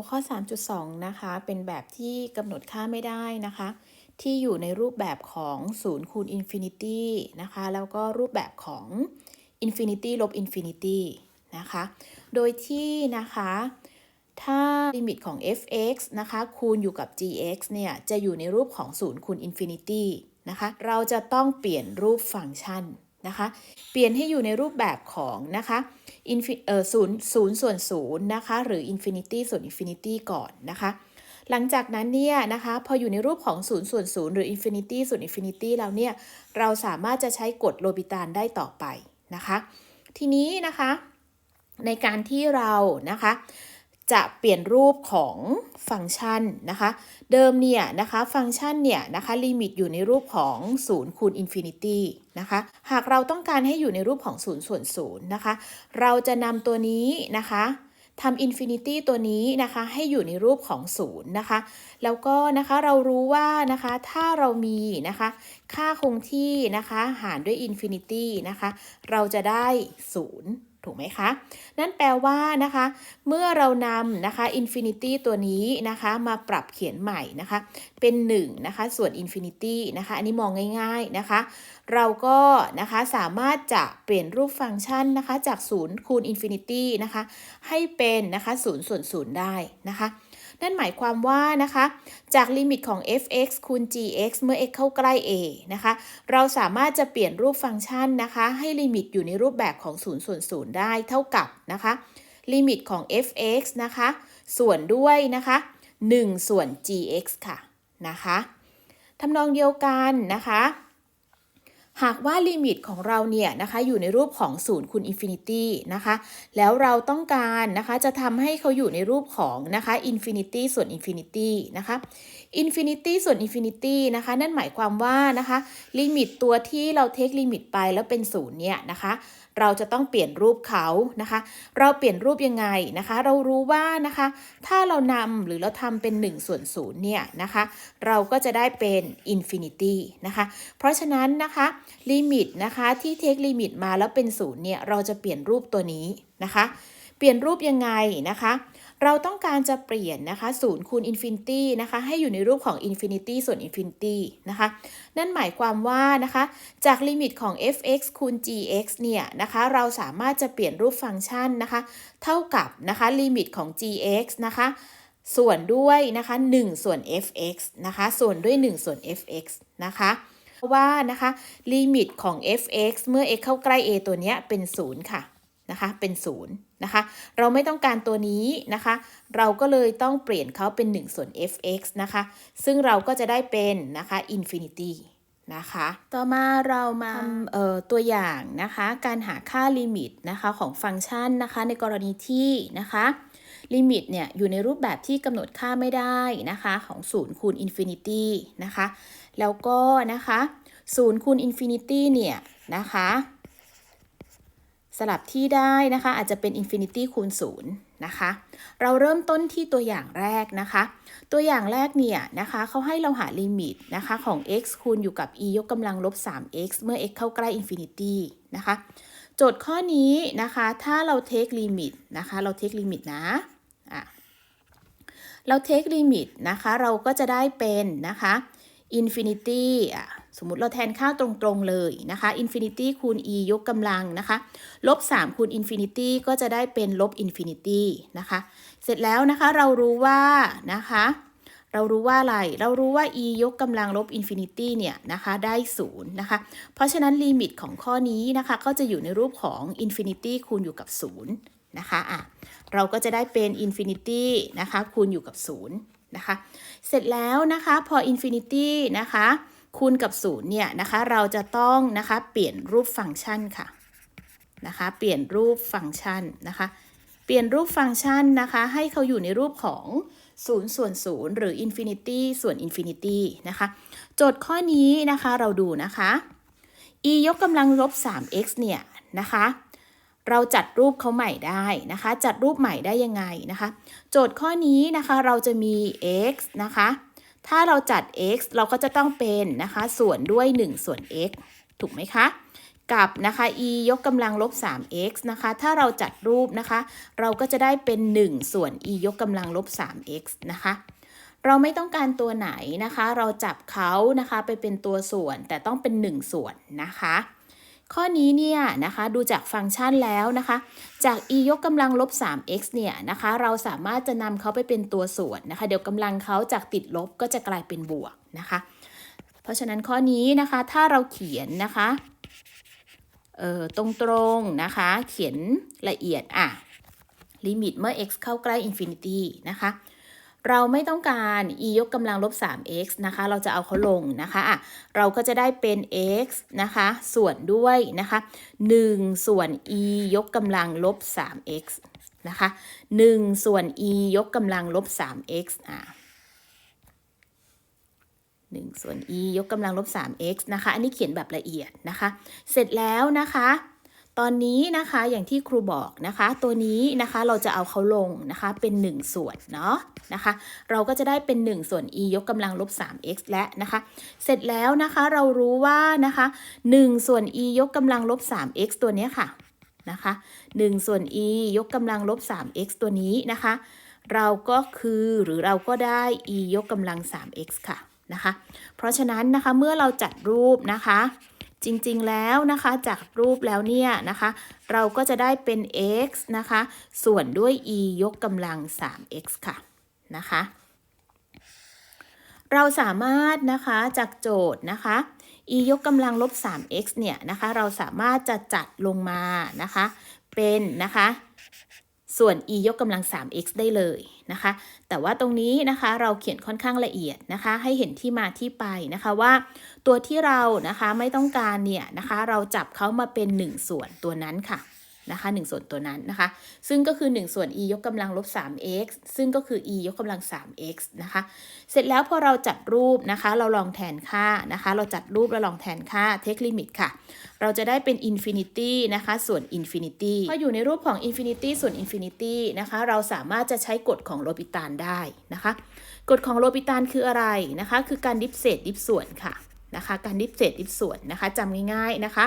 หัวข้อ 3.2 นะคะ เป็นแบบที่กำหนดค่าไม่ได้นะคะ ที่อยู่ในรูปแบบของ0คูณ infinity นะคะ แล้วก็รูปแบบของ infinity ลบ infinity นะคะ โดยที่นะคะ ถ้าลิมิตของ f(x) นะคะ คูณอยู่กับ g(x) เนี่ย จะอยู่ในรูปของ0คูณ infinity นะคะ เราจะต้องเปลี่ยนรูปฟังก์ชัน นะคะ เปลี่ยนให้อยู่ในรูปแบบของนะคะอินฟิเออศูนย์ศูนย์ส่วนศูนย์นะคะหรืออินฟินิตี้ส่วนอินฟินิตี้ก่อนนะคะหลังจากนั้นเนี่ยนะคะพออยู่ในรูปของศูนย์ส่วนศูนย์หรืออินฟินิตี้ส่วนอินฟินิตี้แล้วเนี่ยเราสามารถจะใช้กฎโลบิตานได้ต่อไปนะคะ ทีนี้นะคะในการที่เรานะคะ จะเปลี่ยนรูปของฟังก์ชันนะคะ เดิมเนี่ยนะคะฟังก์ชันเนี่ยนะคะลิมิตอยู่ในรูปของ0คูณอินฟินิตี้นะคะหากเราต้องการให้อยู่ในรูปของ 0 ส่วน0นะคะเราจะนำตัวนี้นะคะทำอินฟินิตี้ตัวนี้นะคะให้อยู่ในรูปของ0นะคะแล้วก็นะคะเรารู้ว่านะคะถ้าเรามีนะคะค่าคงที่นะคะหารด้วยอินฟินิตี้นะคะเราจะได้0 ถูกไหมคะ นั่นแปลว่านะคะ เมื่อเรานำนะคะ infinity ตัวนี้นะคะ มาปรับเขียนใหม่นะคะ เป็น1นะคะ ส่วน infinity นะคะ อันนี้มองง่ายๆนะคะ เราก็นะคะสามารถจะเปลี่ยนรูปฟังก์ชันนะคะ จาก 0 คูณ infinity นะคะ ให้เป็นนะคะ0ส่วน0ได้นะคะ นั่นหมายความว่านะคะ จากลิมิตของ f(x) คูณ g(x) เมื่อ x เข้าใกล้ a นะคะ เราสามารถจะเปลี่ยนรูปฟังก์ชันนะคะ ให้ลิมิตอยู่ในรูปแบบของ0ส่วน0ได้เท่ากับนะคะลิมิตของ f(x) นะคะ ส่วนด้วยนะคะ1ส่วน gx ค่ะนะคะทำนองเดียวกันนะคะ หากว่าลิมิตของเราเนี่ยนะคะอยู่ในรูปของ0คูณอินฟินิตี้นะคะแล้วเราต้องการนะคะจะทำให้เขาอยู่ในรูปของนะคะอินฟินิตี้ส่วนอินฟินิตี้นะคะอินฟินิตี้ส่วนอินฟินิตี้นะคะ นั่นหมายความว่านะคะลิมิตตัวที่เราเทคลิมิตไปแล้วเป็นศูนย์เนี่ยนะคะเราจะต้องเปลี่ยนรูปเขานะคะ เราเปลี่ยนรูปยังไงนะคะ เรารู้ว่านะคะ ถ้าเรานำหรือเราทำเป็น1ส่วน0เนี่ยนะคะ เราก็จะได้เป็นอินฟินิตี้นะคะ เพราะฉะนั้นนะคะลิมิตนะคะที่เทคลิมิตมาแล้วเป็น0เนี่ยเราจะเปลี่ยนรูปตัวนี้นะคะ เปลี่ยนรูปยังไงนะคะ เราต้องการจะเปลี่ยนนะคะ0คูณอินฟินิตี้นะคะให้อยู่ในรูปของอินฟินิตี้ส่วนอินฟินิตี้นะคะ นั่นหมายความว่านะคะจากลิมิตของ f(x) คูณ gx เนี่ยนะคะเราสามารถจะเปลี่ยนรูปฟังก์ชันนะคะเท่ากับนะคะลิมิตของ gx นะคะส่วนด้วยนะคะ1ส่วน fx นะคะส่วนด้วย 1 ส่วน fx นะคะเพราะว่านะคะลิมิตของ fx เมื่อ x เข้าใกล้ a ตัวเนี้ยเป็น 0 ค่ะนะคะเป็น 0 นะคะ เราไม่ต้องการตัวนี้นะคะ เราก็เลยต้องเปลี่ยนเขาเป็น 1 ส่วน fx นะคะ ซึ่งเราก็จะได้เป็นนะคะ infinity นะคะ ต่อมาเรามาเอ่อตัวอย่างนะคะ การหาค่าลิมิตนะคะของฟังก์ชันนะคะในกรณีที่นะคะลิมิตเนี่ยอยู่ในรูปแบบที่กำหนดค่าไม่ได้นะคะของ0คูณ infinity นะคะ แล้วก็นะคะ0คูณ infinity เนี่ยนะคะ สลับที่ได้นะคะ อาจจะเป็น infinity คูณ0นะคะ เราเริ่มต้นที่ตัวอย่างแรกนะคะ ตัวอย่างแรกเนี่ยนะคะเขาให้เราหาลิมิตนะคะของ x คูณอยู่กับ e ยกกำลังลบ 3x เมื่อ x เข้าใกล้ infinity นะคะ โจทย์ข้อนี้นะคะ ถ้าเราเทคลิมิตนะคะ เราเทคลิมิตนะะเราเทคลิมิตนะคะ เราก็จะได้เป็นนะคะ infinity อะ สมมติเราแทนค่าตรงๆเลยนะคะ infinity คูณ e ยกกำลังนะคะ ลบ 3 คูณ infinity ก็จะได้เป็นลบ infinity นะคะ เสร็จแล้วนะคะเรารู้ว่านะคะ เรารู้ว่าอะไร เรารู้ว่า e ยกกำลังลบ infinity เนี่ยนะคะได้ 0 นะคะ เพราะฉะนั้นลิมิตของข้อนี้นะคะ ก็จะอยู่ในรูปของ infinity คูณอยู่กับ 0 นะคะอะเราก็จะได้เป็น infinity นะคะคูณอยู่กับ 0 นะคะ เสร็จแล้วนะคะพอ infinity นะคะ คูณกับ0เนี่ยนะคะเราจะต้องนะคะเปลี่ยนรูปฟังก์ชันค่ะนะคะเปลี่ยนรูปฟังก์ชันนะคะเปลี่ยนรูปฟังก์ชันนะคะให้เขาอยู่ในรูปของ0ส่วน0หรือ infinity ส่วน infinity นะคะโจทย์ข้อนี้นะคะเราดูนะคะ e ยกกำลังลบ 3x เนี่ยนะคะเราจัดรูปเขาใหม่ได้นะคะ จัดรูปใหม่ได้ยังไงนะคะ โจทย์ข้อนี้นะคะเราจะมี x นะคะ ถ้าเราจัด x เราก็จะต้องเป็นนะคะส่วนด้วย 1 ส่วน x ถูกไหมคะ กับนะคะ e ยกกำลังลบ 3x นะคะ ถ้าเราจัดรูปนะคะ เราก็จะได้เป็น 1 ส่วน e ยกกำลังลบ 3x นะคะ เราไม่ต้องการตัวไหนนะคะ เราจับเขานะคะไปเป็นตัวส่วนแต่ต้องเป็น 1 ส่วนนะคะ ข้อนี้เนี่ยนะคะดูจากฟังก์ชันแล้วนะคะ จาก e ยกกำลังลบ 3x เนี่ยนะคะเราสามารถจะนำเขาไปเป็นตัวส่วนนะคะ เดี๋ยวกำลังเขาจากติดลบก็จะกลายเป็นบวกนะคะ เพราะฉะนั้นข้อนี้นะคะถ้าเราเขียนนะคะเอ่อตรงๆนะคะ เขียนละเอียดอะลิมิตเมื่อ x เข้าใกล้ infinity นะคะ เราไม่ต้องการ e ยกกำลังลบ 3x นะคะ เราจะเอาเขาลงนะคะอะเราก็จะได้เป็น x นะคะ ส่วนด้วยนะคะ 1 ส่วน e ยกกำลังลบ 3x นะคะ 1 ส่วน e ยกกำลังลบ 3x อะ1ส่วน e ยกกำลังลบ 3x นะคะ อันนี้เขียนแบบละเอียดนะคะ เสร็จแล้วนะคะ ตอนนี้นะคะอย่างที่ครูบอกนะคะ ตัวนี้นะคะเราจะเอาเขาลงนะคะเป็น 1 ส่วนเนาะนะคะ เราก็จะได้เป็น 1 ส่วน e ยกกำลังลบ 3x และนะคะ เสร็จแล้วนะคะเรารู้ว่านะคะ1ส่วน e ยกกำลังลบ 3x ตัวเนี้ยค่ะนะคะ1ส่วน e ยกกำลังลบ 3x ตัวนี้นะคะ เราก็คือหรือเราก็ได้ e ยกกำลัง 3x ค่ะนะคะ เพราะฉะนั้นนะคะเมื่อเราจัดรูปนะคะ จริงๆแล้วนะคะจากรูปแล้วเนี่ยนะคะ เราก็จะได้เป็น x นะคะ ส่วนด้วย e ยกกำลัง 3x ค่ะนะคะ เราสามารถนะคะจากโจทย์นะคะ e ยกกำลังลบ 3x เนี่ยนะคะ เราสามารถจะจัดลงมานะคะ เป็นนะคะ ส่วน e ยกกำลัง 3x ได้เลยนะคะ แต่ว่าตรงนี้นะคะเราเขียนค่อนข้างละเอียดนะคะ ให้เห็นที่มาที่ไปนะคะว่า ตัวที่เรานะคะไม่ต้องการเนี่ยนะคะ เราจับเขามาเป็น 1 ส่วนตัวนั้นค่ะ นะคะ1ส่วนตัวนั้นนะคะ ซึ่งก็คือ 1 ส่วน e ยกกำลังลบ 3x ซึ่งก็คือ e ยกกำลัง 3x นะคะ เสร็จแล้วพอเราจัดรูปนะคะ เราลองแทนค่านะคะ เราจัดรูปแล้วลองแทนค่า take limit ค่ะ เราจะได้เป็น infinity นะคะส่วน infinity พออยู่ในรูปของ infinity ส่วน infinity นะคะ เราสามารถจะใช้กฎของโลปิตานได้นะคะ กฎของโลปิตานคืออะไรนะคะ คือการดิฟเศษดิฟส่วนค่ะ นะคะ การดิฟเศษดิฟส่วนนะคะจำง่ายๆนะคะ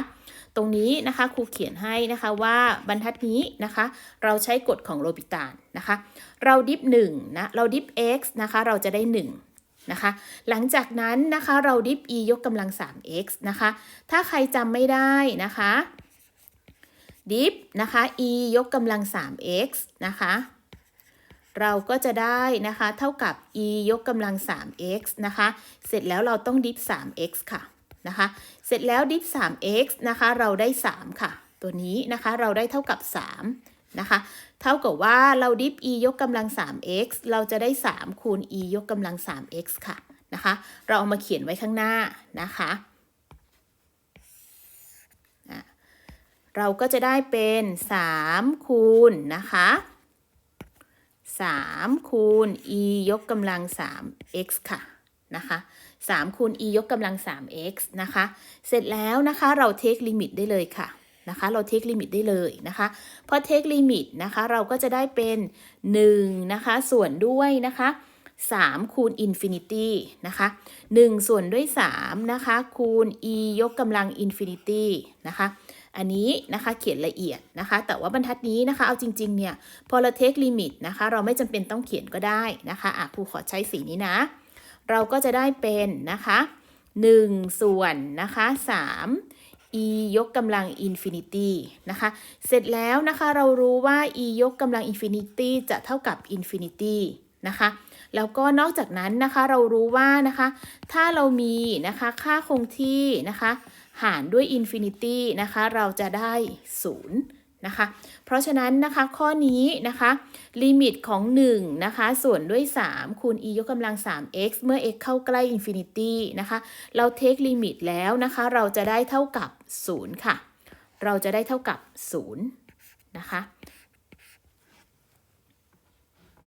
ตรงนี้นะคะครูเขียนให้นะคะว่าบรรทัดนี้นะคะ เราใช้กฎของโลปิตานนะคะ เราดิฟ1นะเราดิฟ x นะคะ เราจะได้ 1 นะคะ หลังจากนั้นนะคะเราดิฟ e ยกกำลัง 3x นะคะ ถ้าใครจำไม่ได้นะคะดิฟนะคะ e ยกกำลัง 3x นะคะ เราก็จะได้นะคะ เท่ากับ e ยกกำลัง 3x นะคะ เสร็จแล้วเราต้องดิฟ 3x ค่ะนะคะ เสร็จแล้วดิฟ 3x นะคะ เราได้ 3 ค่ะ ตัวนี้นะคะ เราได้เท่ากับ 3 นะคะ เท่ากับว่าเราดิฟ e ยกกำลัง 3x เราจะได้ 3 คูณ e ยกกำลัง 3x ค่ะนะคะ เราเอามาเขียนไว้ข้างหน้านะคะเราก็จะได้เป็น 3 คูณนะคะ 3 คูณ e ยกกำลัง 3x ค่ะนะคะ3คูณ e ยกกำลัง 3x นะคะ เสร็จแล้วนะคะเราเทคลิมิตได้เลยค่ะนะคะ เราเทคลิมิตได้เลยนะคะพอเทคลิมิตนะคะเราก็จะได้เป็น1นะคะส่วนด้วยนะคะ3คูณอินฟินิตี้นะคะ1ส่วนด้วย3นะคะคูณ e ยกกำลังอินฟินิตี้นะคะ อันนี้นะคะเขียนละเอียดนะคะ แต่ว่าบรรทัดนี้นะคะ เอาจริงๆเนี่ยพอเราเทคลิมิตนะคะ เราไม่จำเป็นต้องเขียนก็ได้นะคะอะครูขอใช้สีนี้นะ เราก็จะได้เป็นนะคะ1 ส่วนนะคะ3 e ยกกำลังอินฟินิตี้นะคะ เสร็จแล้วนะคะเรารู้ว่า e ยกกำลังอินฟินิตี้จะเท่ากับอินฟินิตี้นะคะแล้วก็นอกจากนั้นนะคะเรารู้ว่านะคะ ถ้าเรามีนะคะค่าคงที่นะคะ หารด้วยอินฟินิตี้นะคะ เราจะได้0นะคะ เพราะฉะนั้นนะคะข้อนี้นะคะ ลิมิตของ1นะคะ ส่วนด้วย 3 คูณ e ยกกำลัง 3x เมื่อ x เข้าใกล้อินฟินิตี้นะคะ เราเทคลิมิตแล้วนะคะ เราจะได้เท่ากับ 0 ค่ะ เราจะได้เท่ากับ 0 นะคะ